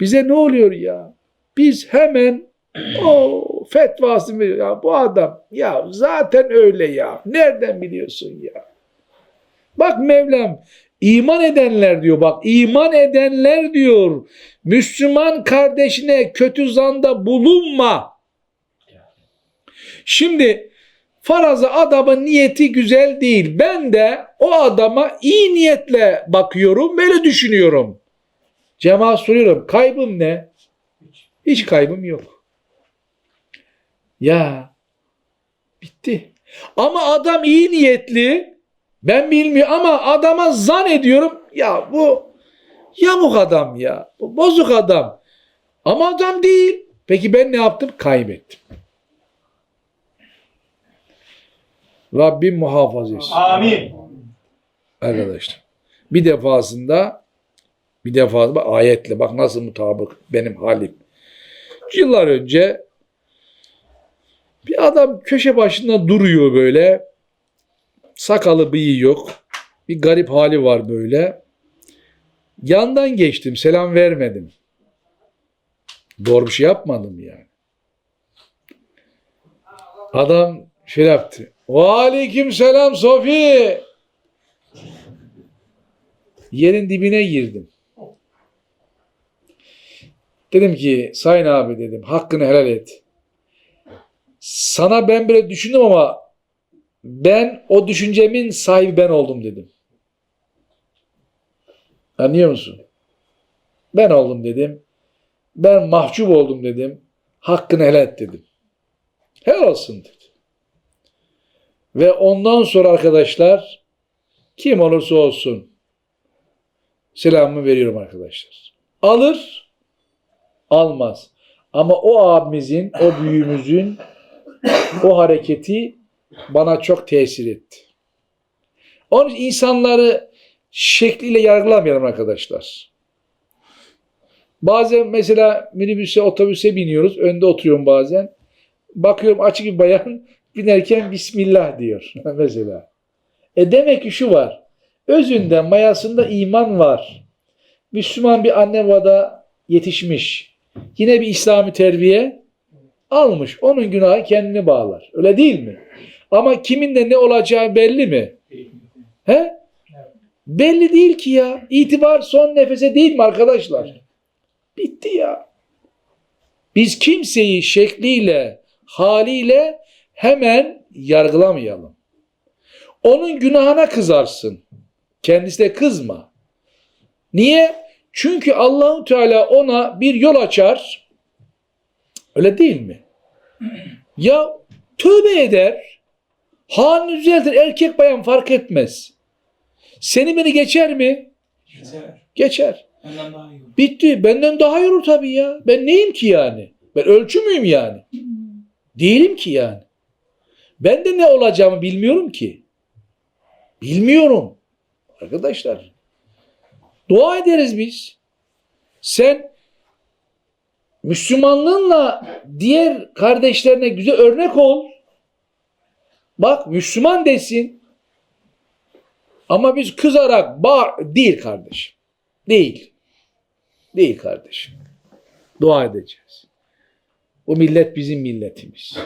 Bize ne oluyor ya? Biz hemen o fetvasını veriyor. Ya bu adam ya zaten öyle ya. Nereden biliyorsun ya? Bak Mevlam iman edenler diyor bak iman edenler diyor. Müslüman kardeşine kötü zanda bulunma. Şimdi faraza adamın niyeti güzel değil. Ben de o adama iyi niyetle bakıyorum, böyle düşünüyorum. Cemaat soruyorum, kaybım ne? Hiç kaybım yok. Ya bitti. Ama adam iyi niyetli, ben bilmiyorum ama adama zan ediyorum. Ya bu yamuk adam ya, bu bozuk adam. Ama adam değil. Peki ben ne yaptım? Kaybettim. Rabbim muhafaza etsin. Amin. Arkadaşlar. Bir defasında bir bak ayetle bak nasıl mutabık benim halim. Yıllar önce bir adam köşe başında duruyor böyle. Sakalı bıyığı yok. Bir garip hali var böyle. Yandan geçtim. Selam vermedim. Doğru bir şey yapmadım yani. Adam şey yaptı. Aleyküm selam Sofi. Yerin dibine girdim. Dedim ki sayın abi dedim hakkını helal et. Sana ben böyle düşündüm ama ben o düşüncemin sahibi ben oldum dedim. Anlıyor musun? Ben oldum dedim. Ben mahcup oldum dedim. Hakkını helal et dedim. Helal olsun dedi. Ve ondan sonra arkadaşlar kim olursa olsun selamımı veriyorum arkadaşlar. Alır, almaz. Ama o abimizin, o büyüğümüzün o hareketi bana çok tesir etti. Onun için insanları şekliyle yargılamayalım arkadaşlar. Bazen mesela minibüse, otobüse biniyoruz. Önde oturuyorum bazen. Bakıyorum açık bir bayan binerken Bismillah diyor mesela. E demek ki şu var. Özünde mayasında iman var. Müslüman bir anne babada yetişmiş. Yine bir İslami terbiye almış. Onun günahı kendini bağlar. Öyle değil mi? Ama kimin de ne olacağı belli mi? He? Belli değil ki ya. İtibar son nefese değil mi arkadaşlar? Bitti ya. Biz kimseyi şekliyle, haliyle hemen yargılamayalım. Onun günahına kızarsın. Kendisine kızma. Niye? Çünkü Allahu Teala ona bir yol açar. Öyle değil mi? Ya tövbe eder. Halini düzeltir. Erkek bayan fark etmez. Seni beni geçer mi? Geçer. Geçer. Benden daha iyi olur. Bitti. Benden daha iyi olur tabii ya. Ben neyim ki yani? Ben ölçü müyüm yani? Değilim ki yani. Ben de ne olacağımı bilmiyorum ki. Bilmiyorum. Arkadaşlar. Dua ederiz biz. Sen Müslümanlığınla diğer kardeşlerine güzel örnek ol. Bak Müslüman desin. Ama biz kızarak bağır değil kardeşim. Değil. Değil kardeşim. Dua edeceğiz. O millet bizim milletimiz.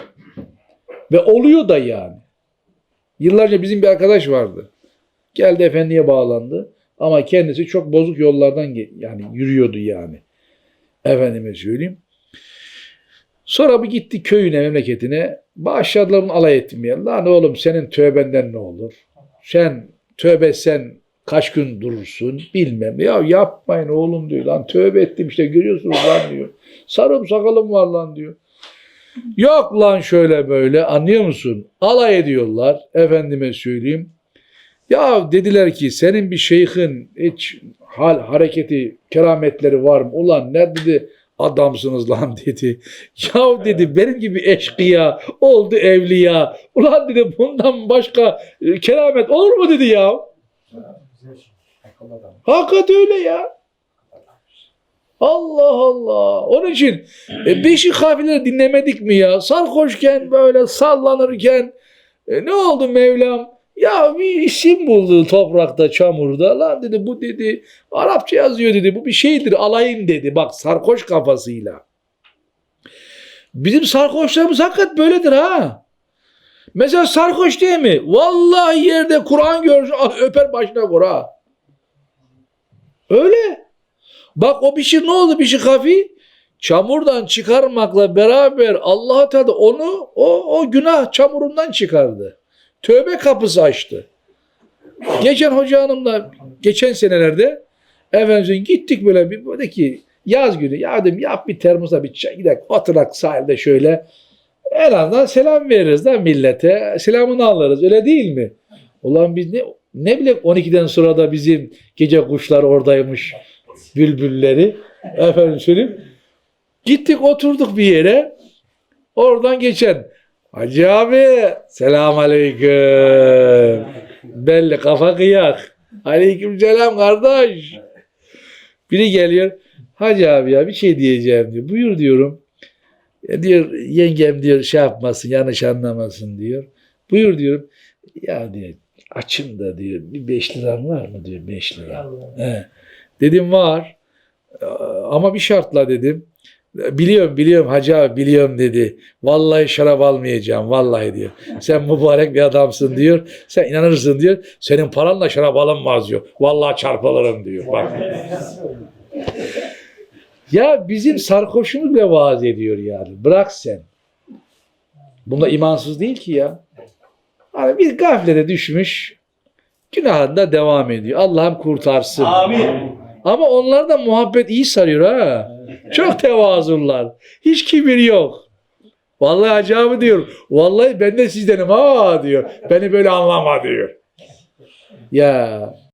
Ve oluyor da yani. Yıllarca bizim bir arkadaş vardı. Geldi efendiye bağlandı. Ama kendisi çok bozuk yollardan yani yürüyordu yani. Efendime söyleyeyim. Sonra bir gitti köyüne, memleketine. Başladılar bunu alay etmeye. Lan oğlum senin tövbenden ne olur? Sen tövbe sen kaç gün durursun bilmem. Ya yapmayın oğlum diyor. Lan tövbe ettim işte görüyorsunuz lan diyor. Sarım sakalım var lan diyor. Yok lan şöyle böyle anlıyor musun? Alay ediyorlar efendime söyleyeyim. Ya dediler ki senin bir şeyhin hiç hal hareketi kerametleri var mı? Ulan ne dedi adamsınız lan dedi. Ya dedi benim gibi eşkıya oldu evliya. Ulan dedi bundan başka e, keramet olur mu dedi ya. Hakikat öyle ya. Allah Allah. Onun için e, beşi kafileri dinlemedik mi ya? Sarhoşken böyle sallanırken e, ne oldu Mevlam? Ya bir isim buldu toprakta, çamurda. Lan dedi bu dedi Arapça yazıyor dedi. Bu bir şeydir alayım dedi. Bak sarkoş kafasıyla. Bizim sarkoçlarımız hakikat böyledir ha. Mesela sarkoç değil mi? Vallahi yerde Kur'an görür, ah, öper başına koyar ha. Öyle. Bak o bir şey ne oldu bir şey kafi? Çamurdan çıkarmakla beraber Allah Teala onu o, o günah çamurundan çıkardı. Tövbe kapısı açtı. Geçen hoca hanımla geçen senelerde efendim gittik böyle bir böyle ki yaz günü ya dedim yap bir termosa bir çay gidelim oturak sahilde şöyle en azından selam veririz da millete selamını alırız öyle değil mi? Ulan biz ne ne bileyim 12'den sonra da bizim gece kuşlar oradaymış bülbülleri efendim söyleyeyim. Gittik oturduk bir yere oradan geçen Hacı abi selam aleyküm. Belli kafa kıyak. Aleyküm selam kardeş. Biri geliyor. Hacı abi ya bir şey diyeceğim diyor. Buyur diyorum. Ya diyor yengem diyor şey yapmasın yanlış anlamasın diyor. Buyur diyorum. Ya diyor açım da diyor bir 5 liram var mı diyor 5 lira. He. Dedim var. Ee, Ama bir şartla dedim. Biliyorum biliyorum hacı abi biliyorum dedi. Vallahi şarap almayacağım vallahi diyor. Sen mübarek bir adamsın diyor. Sen inanırsın diyor. Senin paranla şarap alınmaz diyor. Vallahi çarpılırım diyor. Bak. ya bizim sarhoşumuz bile vaaz ediyor yani. Bırak sen. Bunda imansız değil ki ya. Hani bir gaflete düşmüş. Günahında devam ediyor. Allah'ım kurtarsın. Amin. Ama onlar da muhabbet iyi sarıyor ha. Çok tevazullar. Hiç kibir yok. Vallahi acaba diyor. Vallahi ben de sizdenim ha diyor. Beni böyle anlama diyor. Ya